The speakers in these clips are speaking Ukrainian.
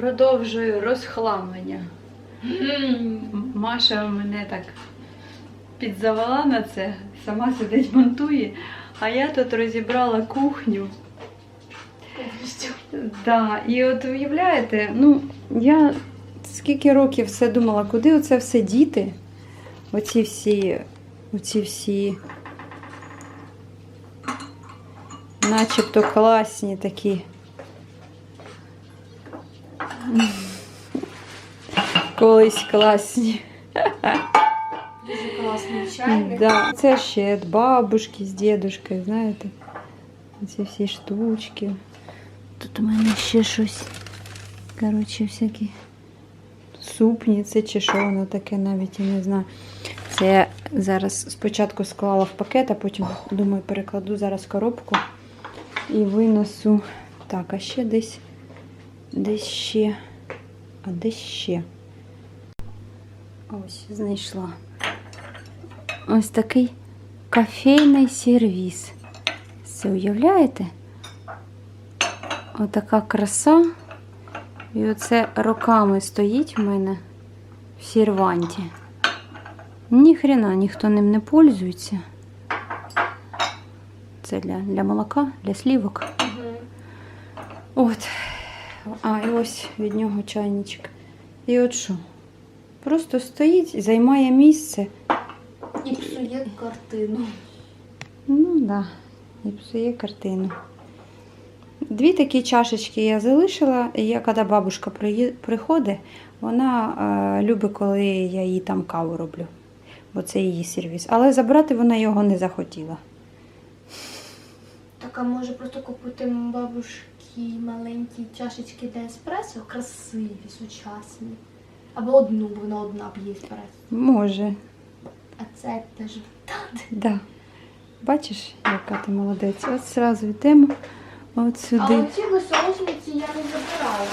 Продовжую розхламлення. Маша мене так підзавела на це, сама сидить монтує, а я тут розібрала кухню. Да, і от уявляєте, ну, я скільки років все думала, куди оце все діти? Оці всі, оці всі, начебто класні такі. Колись класні. Дуже класний чайник. Да. Це ще від бабушки з дідушкою, знаєте. Ці всі штучки. Тут у мене ще щось. Коротше, всякі супниці чи що воно таке, навіть я не знаю. Це я зараз спочатку склала в пакет, а потім, думаю, перекладу зараз коробку і винесу. Так, а ще десь, десь ще. А десь ще. Ось, знайшла. Ось такий кофейний сервіс. Це уявляєте? Отака краса. І оце роками стоїть в мене в серванті. Ніхрена ніхто ним не пользується. Це для, для молока, для слівок. Мгм. От. А, і ось від нього чайничок. І от що? Просто стоїть, займає місце. І псує картину. Ну да, і псує картину. Дві такі чашечки я залишила. І я, коли бабушка приходить, вона е, любить, коли я їй там каву роблю. Бо це її сервіс. Але забрати вона його не захотіла. Так, а може просто купити бабушки маленькі чашечки для еспресо, красиві, сучасні. Або одну, бо вона одна п'є еспресо. Може, А це теж да. Бачиш, яка ти молодець. От зразу йдемо от А сюди. оці соусниці я не забирала.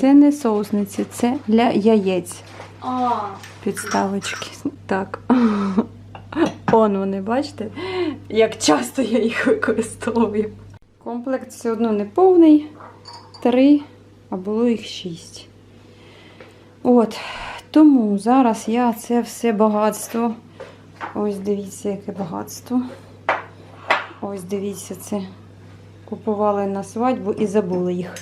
Це не соусниці, це для яєць. А, Підставочки. Так. Он вони, бачите, як часто я їх використовую. Комплект все одно не повний. Три, а було їх шість. От. Тому зараз я це все багатство. Ось дивіться, яке багатство. Ось дивіться, це купували на свадьбу і забули їх.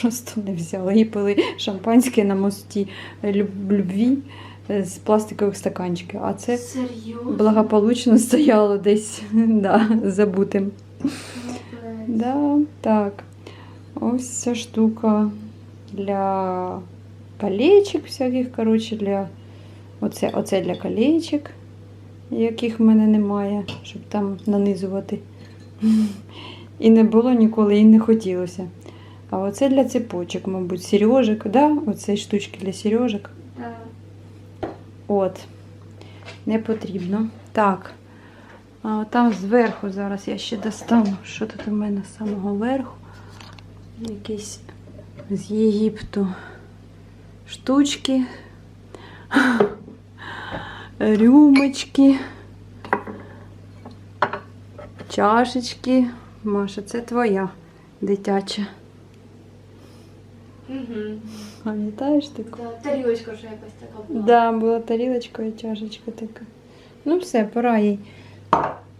Просто не взяли. І пили шампанське на мості любві е, з пластикових стаканчиків. А це серйозно? благополучно стояло десь да, забутим. Да, так. Ось ця штука для колечок всяких, коротше, для оце, оце для колечок, яких в мене немає, щоб там нанизувати. І не було ніколи, і не хотілося. А оце для цепочок, мабуть, сережок, да? Оце штучки для сережок. Так. От. Не потрібно. Так. А там зверху зараз я ще достану. Що тут у мене з самого верху? Якісь з Єгипту штучки. Рюмочки. Чашечки. Маша, це твоя дитяча. Угу. Пам'ятаєш таку? Да, тарілочка вже якась така була. Да, була тарілочка і чашечка така. Ну все, пора їй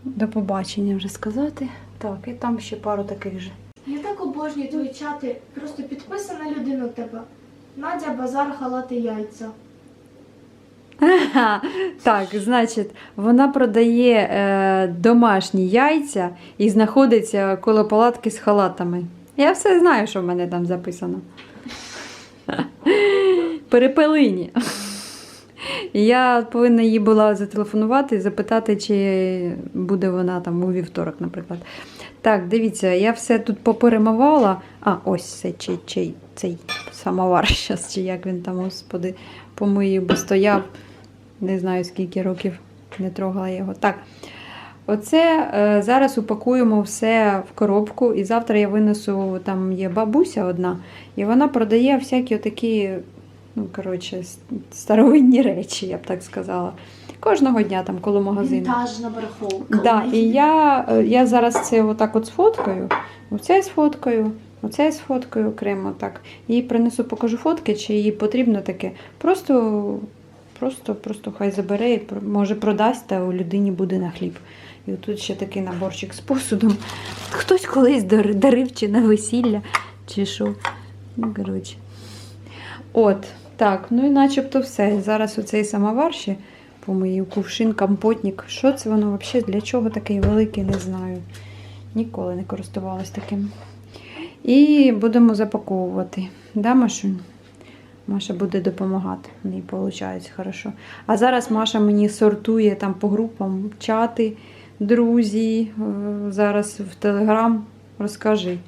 до побачення вже сказати. Так, і там ще пару таких же. Я так обожнюю твої чати. Просто підписана людина у тебе. Надя, базар, халати, яйця. Ага, так, значить, вона продає е, домашні яйця і знаходиться коло палатки з халатами. Я все знаю, що в мене там записано. Перепелині. Я повинна їй була зателефонувати і запитати, чи буде вона там у вівторок, наприклад. Так, дивіться, я все тут поперемивала. А, ось цей, цей, цей, цей самовар щас, чи як він там, господи, помию, бо стояв. Не знаю, скільки років не трогала його. Так. Оце е, зараз упакуємо все в коробку, і завтра я винесу, там є бабуся одна, і вона продає всякі такі, ну, коротше, старовинні речі, я б так сказала. Кожного дня там коло магазину. Вінтажна барахолка. Да, і я, е, я зараз це отак от сфоткаю, оце сфоткаю, Оце сфоткаю окремо так. Їй принесу, покажу фотки, чи їй потрібно таке. Просто, просто, просто хай забере і може продасть, та у людині буде на хліб. І тут ще такий наборчик з посудом. Хтось колись дарив чи на весілля, чи що. Ну, коротше. От, так, ну і начебто все. Зараз оцей самовар ще помию, кувшин, компотник. Що це воно взагалі? Для чого такий великий, не знаю. Ніколи не користувалась таким. І будемо запаковувати. Да, Машунь? Маша буде допомагати. Неї виходить хорошо. А зараз Маша мені сортує там по групам чати, друзі. е, Зараз в Телеграм. Розкажи.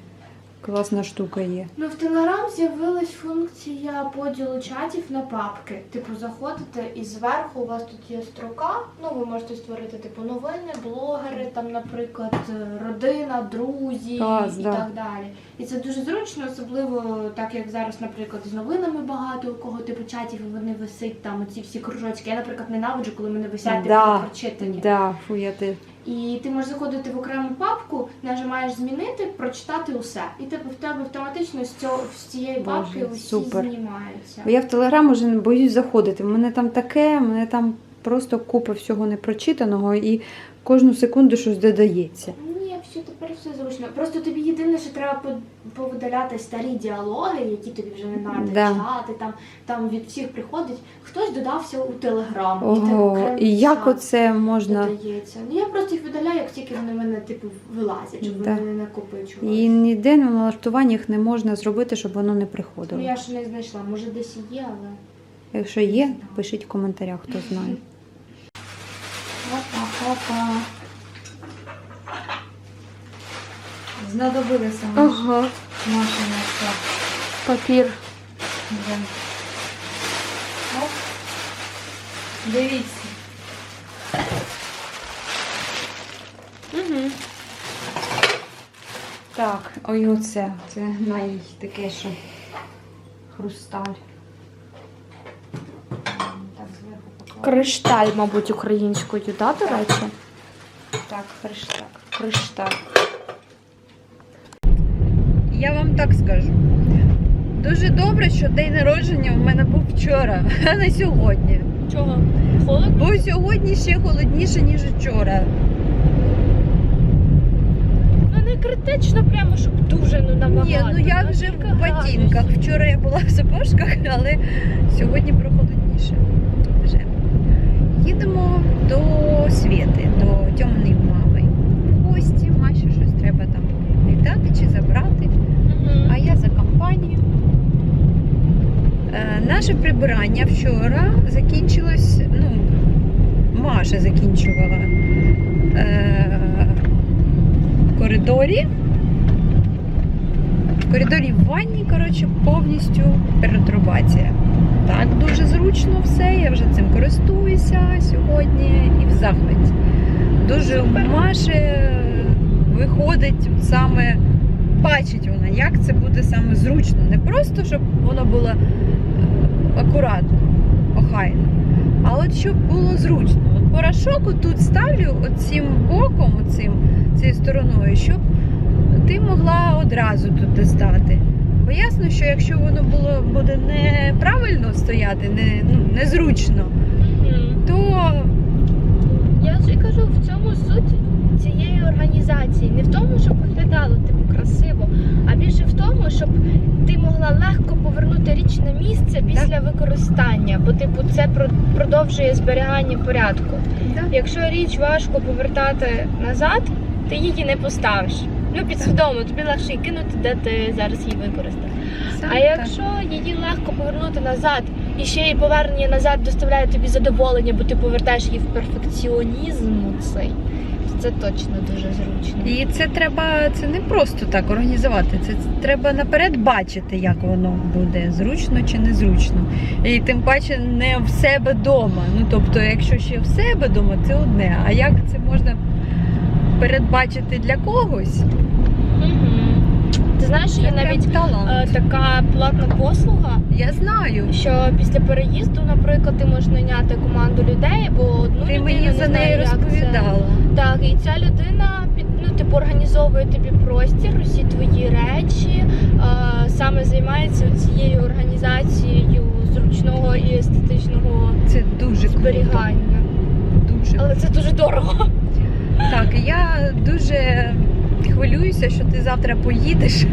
Класна штука є. Ну, в Телеграм з'явилась функція поділу чатів на папки. Типу, заходите і зверху у вас тут є строка. Ну, ви можете створити типу новини, блогери, там, наприклад, родина, друзі Клас, і да. так далі. І це дуже зручно, особливо так як зараз, наприклад, з новинами багато у кого типу чатів, і вони висять там оці всі кружочки. Я, наприклад, ненавиджу, коли мене висять Да, типу, прочитані. Да, фу, я ти. І ти можеш заходити в окрему папку, нажимаєш змінити, прочитати усе. І типу в тебе автоматично з цього з цієї Боже, папки усі супер. знімаються. Бо Я в Телеграм уже не боюсь заходити. У мене там таке, у мене там просто купа всього непрочитаного і кожну секунду щось додається. Ні, все тепер все зручно. Просто тобі єдине, що треба повидаляти старі діалоги, які тобі вже не треба Да. чати. Там там від всіх приходить. Хтось додався у Телеграм. і тебе Ого, окремий і як чат оце можна. додається. Ну я просто їх видаляю, як тільки вони в мене типу вилазять, щоб Да. вони не накопичувалися. І ніде на налаштуваннях не можна зробити, щоб воно не Ну приходило. я ж не знайшла, може десь і є, але. Якщо є, пишіть в коментарях, хто знає. Опа, опа. Знадобилися Ага, машина все. папір. Оп. Дивіться. Угу. Так, ой, оце. Це най таке, що хрусталь. Кришталь, мабуть, українською, да, до речі? Так, кришталь. Кришталь. Так скажу. Дуже добре, що день народження у мене був вчора, а не сьогодні. Чого? Холод? Бо сьогодні ще холодніше, ніж вчора. Ну не критично, прямо щоб дуже ну набагато. Ні, ну я вже в ботинках. Вчора я була в сапожках, але сьогодні прохолодніше. Вже. Їдемо до Світи, до тьомної мами. В гості, Маші щось треба там віддати чи забрати. А я за компанію. Е, наше прибирання вчора закінчилось, ну, Маша закінчувала е, в коридорі. В коридорі в ванні, коротше, повністю перетрубація. Так, дуже зручно все. Я вже цим користуюся сьогодні і в захваті. Дуже у Маші виходить саме бачить вона, як це буде саме зручно. Не просто, щоб воно було е, акуратно, охайно, а от щоб було зручно. От порошок тут ставлю оцим боком, оцим, цією стороною, щоб ти могла одразу тут достати. Бо ясно, що якщо воно було буде неправильно стояти, не, ну, незручно, то Я ж і кажу, в цьому суть цієї організації. Не в тому, щоб виглядало типу красиво, а більше в тому, щоб ти могла легко повернути місце після використання, бо типу це про- продовжує зберігання порядку. Якщо річ важко повертати назад, ти її не поставиш. Ну, підсвідомо, тобі легше її кинути, де ти зараз її використав. А якщо її легко повернути назад, і ще й повернення назад доставляє тобі задоволення, бо ти повертаєш її в перфекціонізм цей, це точно дуже зручно. І це треба, це не просто так організувати. Це треба наперед бачити, як воно буде зручно чи незручно. І тим паче не в себе вдома. Ну тобто, якщо ще в себе вдома, це одне. А як це можна передбачити для когось? Мгм. Знаєш, є навіть е, така платна послуга, Я знаю. що після переїзду, наприклад, ти можеш найняти команду людей або одну Ти людину, мені за неї як це. розповідала. Так, і ця людина під ну типу організовує тобі простір, усі твої речі, е, саме займається цією організацією зручного і естетичного Це дуже круто. зберігання. Дуже. Але це дуже дорого. Так, я дуже хвилююся, що ти завтра поїдеш.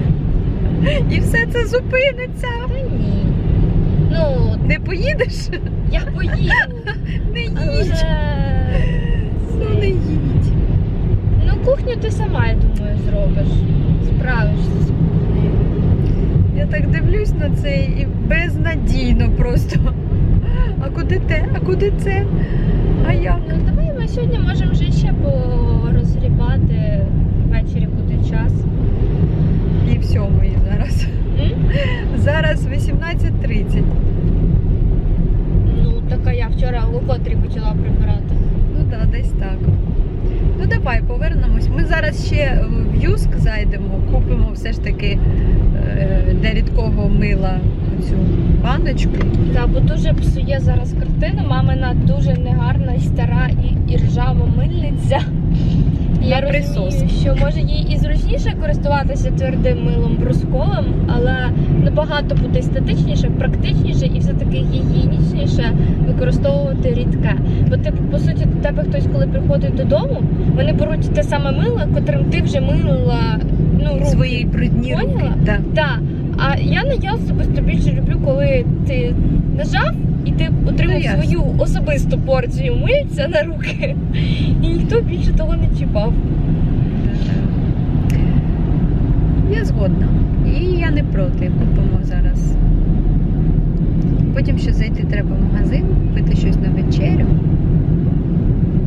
І все це зупиниться. Та ні. Ну, Не поїдеш? я поїду. Не їдь. вже... Ну не їдь. Ну, кухню ти сама, я думаю, зробиш. Справишся з кухнею. Я так дивлюсь на це і безнадійно просто. А куди те? А куди це? А як? Ну, давай ми сьогодні можемо вже ще порозгрібати. Ввечері буде час. І в сьомої зараз. М? Зараз 18.30. Ну, така я вчора о котрій почала прибирати. Ну так, да, десь так. Ну давай повернемось. Ми зараз ще в Юск зайдемо, купимо все ж таки е, для рідкого мила цю баночку. Так, бо дуже псує зараз картину. Мамина дуже негарна стара і, і ржава мильниця. Я розумію, що може їй і зручніше користуватися твердим милом брусковим, але набагато буде естетичніше, практичніше і все-таки гігієнічніше використовувати рідке. Бо ти, по суті, до тебе хтось, коли приходить додому, вони беруть те саме мило, котрим ти вже мила ну, руки. своєї брудні руки. Поняла? Да. А я я особисто більше люблю, коли ти нажав і ти отримав Ну, свою особисту порцію мильця на руки, і ніхто більше того не чіпав. Я згодна. І я не проти. Купимо зараз. Потім ще зайти треба в магазин, купити щось на вечерю.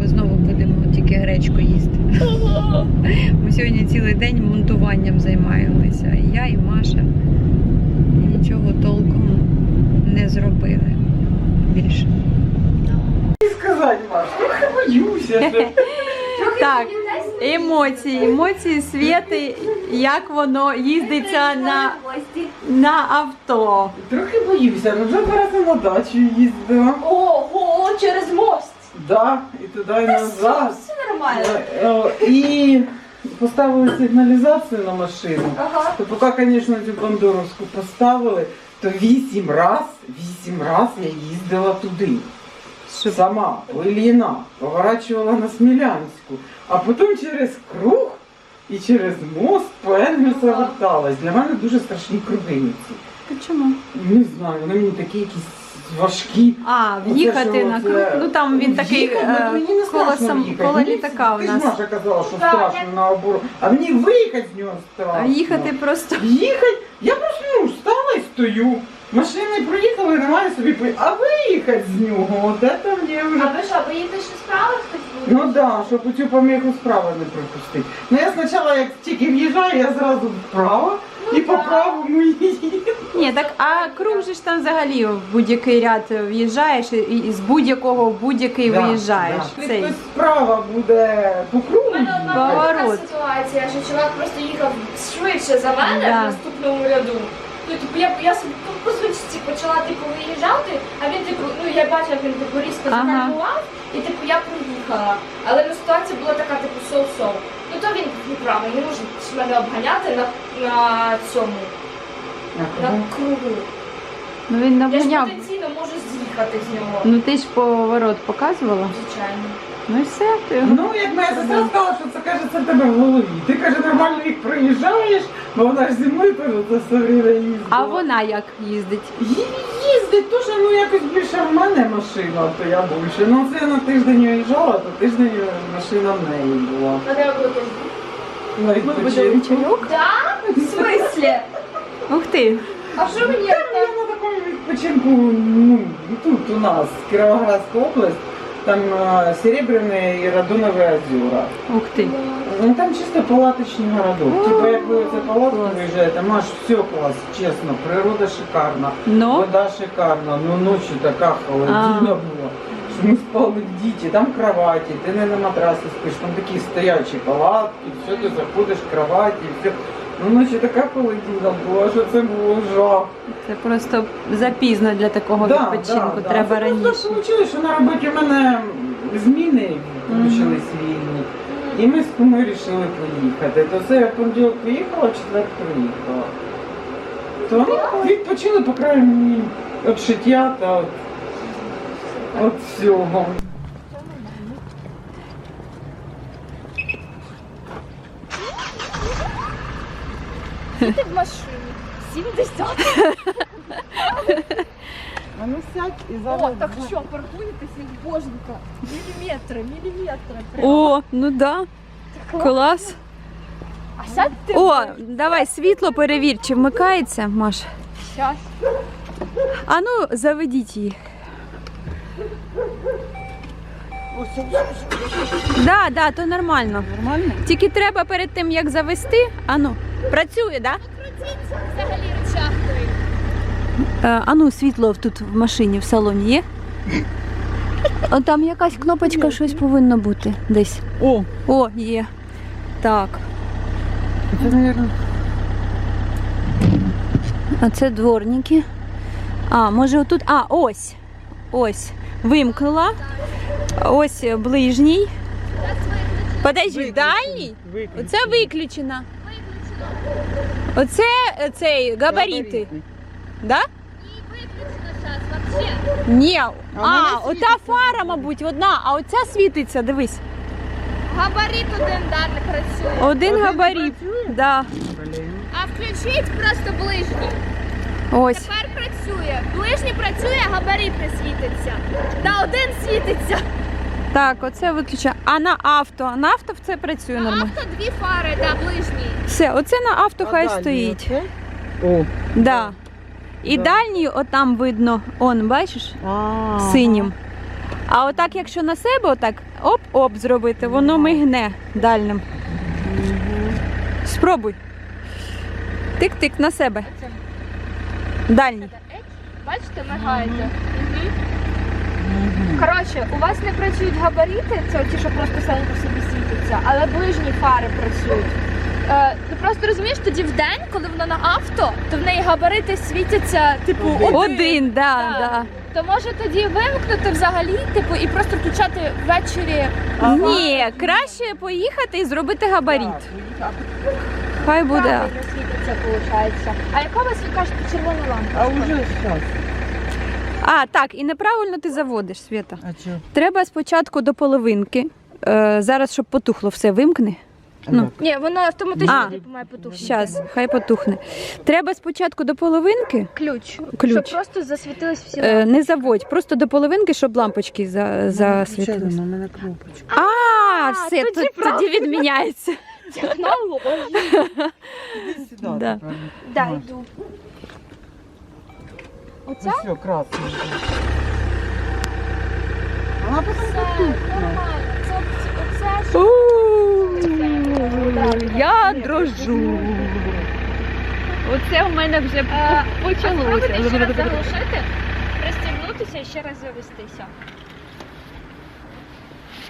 Бо знову будемо тільки гречку їсти. Ми сьогодні цілий день монтуванням займаємося. І я, і Маша. І нічого толком не зробили більше. сказати, Маш, трохи боюся. Так, емоції, емоції Свєти, як воно їздиться на, на авто. Трохи боюся, ну вже два рази на дачу їздила. Ого, через мост. Да, і туди і назад. Нормально. Е, е, І поставили сигналізацію на машину. Ага. То поки, звісно, цю бандуровську поставили, то вісім раз, вісім раз я їздила туди. Щоб Сама, Ліліна, поворачувала на Смілянську, а потім через круг і через мост по Енгельса верталась. Для мене дуже страшні кругиниці. Чому? Не знаю, вони мені такі якісь важкі. А, в'їхати на круг. Ну там він такий е, не коло, літака у Ти ж. Маша казала, що страшно на обору. А мені виїхати з нього страшно. А їхати просто. Їхати? Я просто ну, стала і стою. Машини проїхали, немає собі пої- А виїхати з нього, от це мені вже. А ви що, боїтесь, що справи хтось буде? Ну так, да, щоб у цю поміху справа не пропустити. Ну я спочатку, як тільки в'їжджаю, я зразу вправо і по правому їду. Ні, так а круг же ж там взагалі в будь-який ряд в'їжджаєш і, і з будь-якого в будь-який Да, виїжджаєш. да. Цей. Хтось справа буде по У кругу. мене одна була така Поворот. ситуація, що чувак просто їхав швидше за мене Да. в наступному ряду. Ну, типу, я, я собі по, по звичці почала типу виїжджати, а він типу, ну я бачила, як він типу різко Ага. загальмував, і типу я проїхала. Але ну, ситуація була така, типу, соу-соу. Ну то він ну, не може мене обганяти на, на цьому, на кругу. Ну він Я ж потенційно можу з'їхати з нього. Ну ти ж поворот показувала. Звичайно. Ну і все. Ти... Ну, як моя сестра сказала, що це каже, це в тебе в голові. Ти каже, нормально їх проїжджаєш, бо вона ж зі мною теж це все время їздила. А вона як їздить? Їй їздить дуже, ну якось більше в мене машина, то я більше. Ну це я на тиждень виїжджала, то тиждень машина в неї була. А де будете? На Да? В смислі? Ух ти! А що мені? Я на такому відпочинку, ну, тут у нас, Кіровоградська область, там е, Серебряне і Радонове озера. Ух ти! Ну там чисто палаточний городок. О, Типа як ви це палатку клас. виїжджаєте, маш все клас, чесно, природа шикарна, Ну, вода шикарна, ну ночі така холодильна була. Ми спали в діті, там кроваті, ти не на матрасі спиш, там такі стоячі палатки, все, ти заходиш в кроваті, все. Ну ночі така холодильна була, що це було жах. це просто запізно для такого відпочинку. Треба Це раніше. Просто вийшло, що на роботі в мене зміни почались вільні. І ми з кумою вирішили поїхати. То це я понеділок поїхала, четвер приїхала. То ну, відпочили, по крайній від шиття та от, от всього. Ти в машині. 70. А ну сядь і О, так що, паркуєтесь як боженька. Міліметри, міліметри. О, ну да. Клас. А сядьте. О, давай світло перевір, чи вмикається, Маш. Щас. А ну, заведіть її. Да, да, то нормально. Нормально? Тільки треба перед тим, як завести. А ну, працює, да? Крутіться взагалі рычаг той. Е, а ну, світло тут в машині, в салоні є? О, там якась кнопочка, щось повинно бути десь. О, О, є. Так. це, мабуть, А це дворники. А, може отут. А, ось. Ось. Вимкнула. Ось ближній. Подожди, дальній? Оце виключено. Оце цей габарити. Да? Ні. А, вона ота фара, мабуть, одна, а оця світиться, дивись. Габарит один да, не працює. Один габарит. Да. А включіть просто ближній. Ось. Тепер працює. Ближній працює, габарит не світиться. Да, один світиться. Так, оце виключено. А на авто. На авто це працює На нормально. авто дві фари, да, ближній. Все, оце на авто хай стоїть. О, Да. І Да. дальній, отам видно, он, бачиш, а, синім. А отак, якщо на себе отак оп-оп зробити, воно мигне дальнім. Спробуй. Тик-тик на себе. Дальній. Бачите, мигаєте. Коротше, у вас не працюють габарити, це ті, що просто самі по собі світяться, але ближні фари працюють. Е, ти просто розумієш, тоді в день, коли вона на авто, то в неї габарити світяться, типу, Один. один. Да, Так. да. То може тоді вимкнути взагалі, типу, і просто включати ввечері. Ні, краще поїхати і зробити габарит. Хай буде. Світиться, виходить. А яка у вас ви кажете червона лампа? А уже зараз. А, так, і неправильно ти заводиш, Свята. А що? Треба спочатку до половинки. Е, зараз, щоб потухло, все вимкни. Ну. Ні, воно автоматично А. типу, має потухнути. Щас, хай потухне. Треба спочатку до половинки. Ключ. Ключ. Щоб просто засвітились всі Е, не заводь, просто до половинки, щоб лампочки за, засвітились. У мене кнопочка. А, все, тоді тоді, тоді відміняється. Технологія. Іди сюди. Да. Да, йду. Ну Оця? все, красно. Вона потім Це нормально. Це, оце ж У, Я дрожу. Оце в мене вже Е, почалося. Спробуйте ще раз заглушити, пристібнутися і ще раз завестися.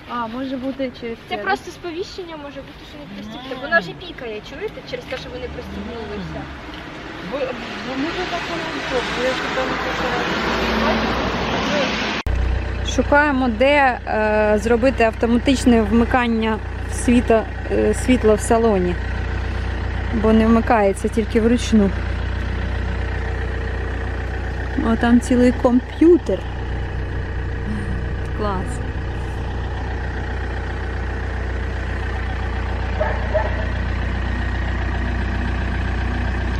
А, може бути через Це просто сповіщення може бути, що не пристібнути. Вона вже пікає, чуєте, через те, що ви не пристібнулися. Бо бо може так воно добре, я сюди не посилаю. Шукаємо, де е, зробити автоматичне вмикання світа, е, світла в салоні. Бо не вмикається тільки вручну. О, там цілий комп'ютер. Клас.